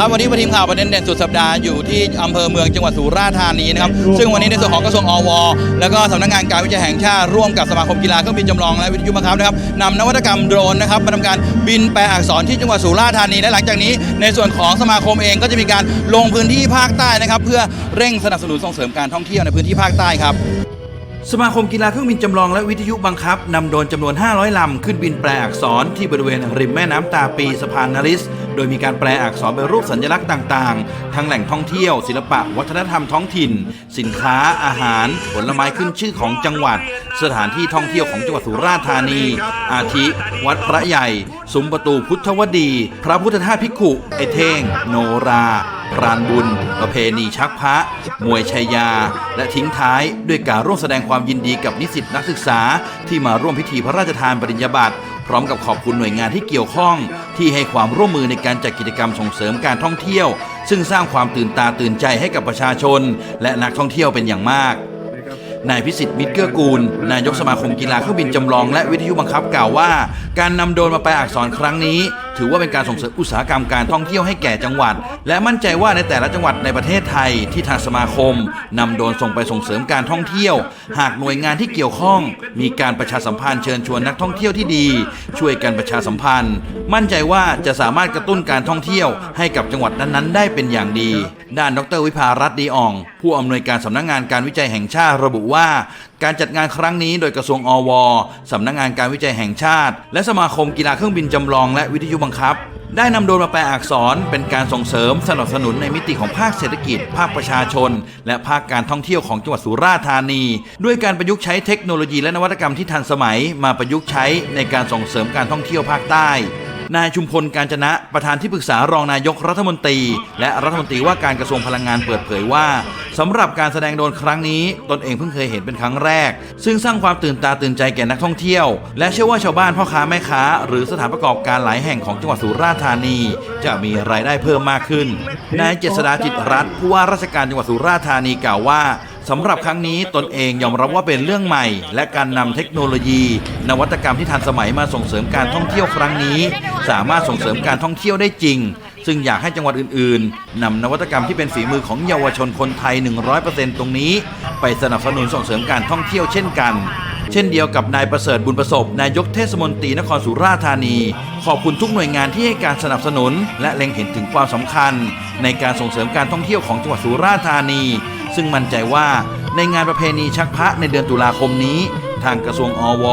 ครับวันนี้ทีมข่าวประเด็นเด่นสุดสัปดาห์อยู่ที่อำเภอเมืองจังหวัดสุราษฎร์ธานีนะครับซึ่งวันนี้ในส่วนของกระทรวงอว แล้วก็สำนักงานการวิจัยแห่งชาติร่วมกับสมาคมกีฬาเครื่องบินจำลองและวิทยุบังคับนะครับนำนวัตกรรมโดรนนะครับมาทำการบินแปลอักษรที่จังหวัดสุราษฎร์ธานีและหลังจากนี้ ในส่วนของสมาคมเองก็จะมีการลงพื้นที่ภาคใต้นะครับเพื่อเร่งสนับสนุนส่งเสริมการท่องเที่ยวในพื้นที่ภาคใต้ครับสมาคมกีฬาเครื่องบินจำลองและวิทยุบังคับนำโดรนจำนวน 500 ลำ ขึ้นบินแปลอักษรที่บริเวณริมแม่น้ำตาปีสะพานนริส โดยมีการแปลอักษรเป็นรูปสัญลักษณ์ต่างๆ ทั้งแหล่งท่องเที่ยว ศิลปะ วัฒนธรรมท้องถิ่น สินค้า อาหาร ผลไม้ขึ้นชื่อของจังหวัด สถานที่ท่องเที่ยวของจังหวัดสุราษฎร์ธานี อาทิ วัดพระใหญ่ซุ้มประตูพุทธวดี พระพุทธธาตุพิกขุไอเท่ง โนรา พรานบุญ ประเพณีชักพระ มวยชัยยา และทิ้งท้าย ด้วยการร่วมแสดงความยินดีกับนิสิตนักศึกษา ที่มาร่วมพิธีพระราชทานปริญญาบัตรพร้อมกับขอบคุณหน่วยงานที่เกี่ยวข้อง ที่ให้ความร่วมมือในการจัดกิจกรรมส่งเสริมการท่องเที่ยว ซึ่งสร้างความตื่นตาตื่นใจให้กับประชาชน และนักท่องเที่ยวเป็นอย่างมากนายพิสิทธิ์มิตรเกื้อกูล นายกสมาคมกีฬาเครื่องบินจำลองและวิทยุบังคับกล่าวว่า การนำโดรนมาแปลอักษรครั้งนี้ ถือว่าเป็นการส่งเสริมอุตสาหกรรมการท่องเที่ยวให้แก่จังหวัด และมั่นใจว่าในแต่ละจังหวัดในประเทศไทยที่ทางสมาคมนำโดรนส่งไปส่งเสริมการท่องเที่ยว หากหน่วยงานที่เกี่ยวข้อง มีการประชาสัมพันธ์เชิญชวนนักท่องเที่ยวที่ดี ช่วยกันประชาสัมพันธ์ มั่นใจว่าจะสามารถกระตุ้นการท่องเที่ยวให้กับจังหวัดนั้นๆ ได้เป็นอย่างดี ด้านดรวิภารัตน์ดีอ่อง ผู้อำนวยการสำนักงานการวิจัยแห่งชาติระบุว่า การจัดงานครั้งนี้โดยกระทรวงอวสำนักงานการวิจัยแห่งชาติ และสมาคมกีฬาเครื่องบินจำลองและวิทยุบังคับ ได้นำโดนมาแปลอักษร เป็นการส่งเสริมสนับสนุนในมิติของภาคเศรษฐกิจ ภาคประชาชน และภาคการท่องเที่ยวของจังหวัดสุราษฎร์ธานี ด้วยการประยุกต์ใช้เทคโนโลยีและนวัตกรรมที่ทันสมัย มาประยุกต์ใช้ในการส่งเสริมการท่องเที่ยวภาคใต้ นายชุมพลการจนะประธานที่ปรึกษารองนายกรัฐมนตรี และรัฐมนตรีว่าการกระทรวงพลังงานเปิดเผยว่าสำหรับการแสดงโดนครั้งนี้ ตนเองเพิ่งเคยเห็นเป็นครั้งแรก ซึ่งสร้างความตื่นตาตื่นใจแก่นักท่องเที่ยว และเชื่อว่าชาวบ้านพ่อค้าแม่ค้า หรือสถานประกอบการหลายแห่งของจังหวัดสุราษฎร์ธานี จะมีรายได้เพิ่มมากขึ้นนายเจษดาจิตรัตน์ผู้ว่าราชการจังหวัดสุราษฎร์ธานีกล่าวว่า สำหรับครั้งนี้ตนเองยอมรับว่าเป็นเรื่องใหม่ และการนำเทคโนโลยี นวัตกรรมที่ทันสมัยมาส่งเสริมการท่องเที่ยวครั้งนี้ สามารถส่งเสริมการท่องเที่ยวได้จริง ซึ่งอยากให้จังหวัดอื่นๆนำนวัตกรรมที่เป็นฝีมือของเยาวชนคนไทย 100%ตรงนี้ ไปสนับสนุนส่งเสริมการท่องเที่ยวเช่นกันเช่นเดียวกับนายประเสริฐบุญประสบนายกเทศมนตรีนครสุราษฎร์ธานี ขอบคุณทุกหน่วยงานที่ให้การสนับสนุน และเล็งเห็นถึงความสำคัญ ในการส่งเสริมการท่องเที่ยวของจังหวัดสุราษฎร์ธานี ซึ่งมั่นใจว่าในงานประเพณีชักพระในเดือนตุลาคมนี้ ทางกระทรวงอว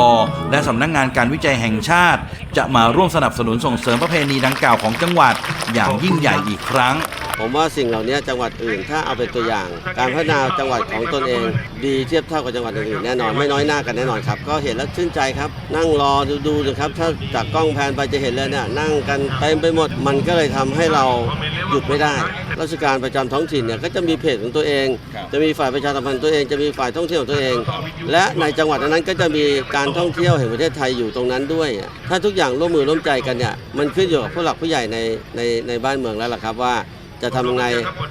และสำนักงานการวิจัยแห่งชาติ จะมาร่วมสนับสนุนส่งเสริมประเพณีดังกล่าวของจังหวัด อย่างยิ่งใหญ่อีกครั้ง ผมว่าสิ่งเหล่านี้จังหวัดอื่นถ้าเอาเป็นตัวอย่าง การพัฒนาจังหวัดของตนเอง ดีเทียบเท่ากับจังหวัดอื่นๆแน่นอนไม่น้อยหน้ากันแน่นอนครับ ก็เห็นแล้วชื่นใจครับ นั่งรอดูดูๆนะครับถ้าจากกล้องแพนไปจะเห็นเลยเนี่ยนั่งกันเต็มไปหมดมันก็เลยทำให้เราหยุดไม่ได้ ราชการประจำท้องถิ่นเนี่ยก็จะมีเพจของตัวเอง จะมีฝ่ายประชาสัมพันธ์ตัวเองจะมีฝ่ายท่องเที่ยวของตัวเอง และในจังหวัดนั้นๆก็จะมีการท่องเที่ยวแห่งประเทศไทยอยู่ตรงนั้นด้วย ถ้าทุกอย่างร่วมมือร่วมใจกันเนี่ยมันขึ้นอยู่กับผู้หลักผู้ใหญ่ในในในบ้านเมืองแล้วล่ะครับว่า จะทำยังไง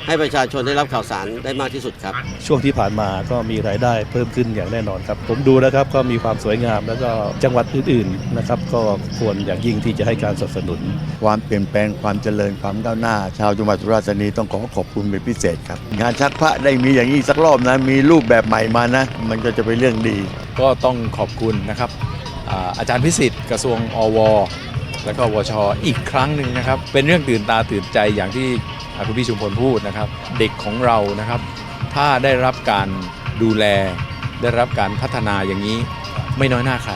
ให้ประชาชนได้รับข่าวสารได้มากที่สุดครับ ช่วงที่ผ่านมาก็มีรายได้เพิ่มขึ้นอย่างแน่นอนครับ ผมดูนะครับก็มีความสวยงามแล้วก็จังหวัดอื่นๆนะครับก็ควรอย่างยิ่งที่จะให้การสนับสนุน ความเปลี่ยนแปลงความเจริญความก้าวหน้า ชาวจังหวัดสุราษฎร์ธานีต้องขอขอบคุณเป็นพิเศษครับ งานชักพระได้มีอย่างนี้สักรอบนะมีรูปแบบใหม่มานะ มันก็จะเป็นเรื่องดี ก็ต้องขอบคุณนะครับอ่าอาจารย์พิสิทธิ์กระทรวงอว แล้วก็วชอีกครั้งหนึ่งนะครับ เป็นเรื่องตื่นตาตื่นใจอย่างที่อ่า คุณพี่ชุมพลพูดนะครับ เด็กของเรานะครับ ถ้าได้รับการดูแล ได้รับการพัฒนาอย่างนี้ไม่น้อยหน้าใคร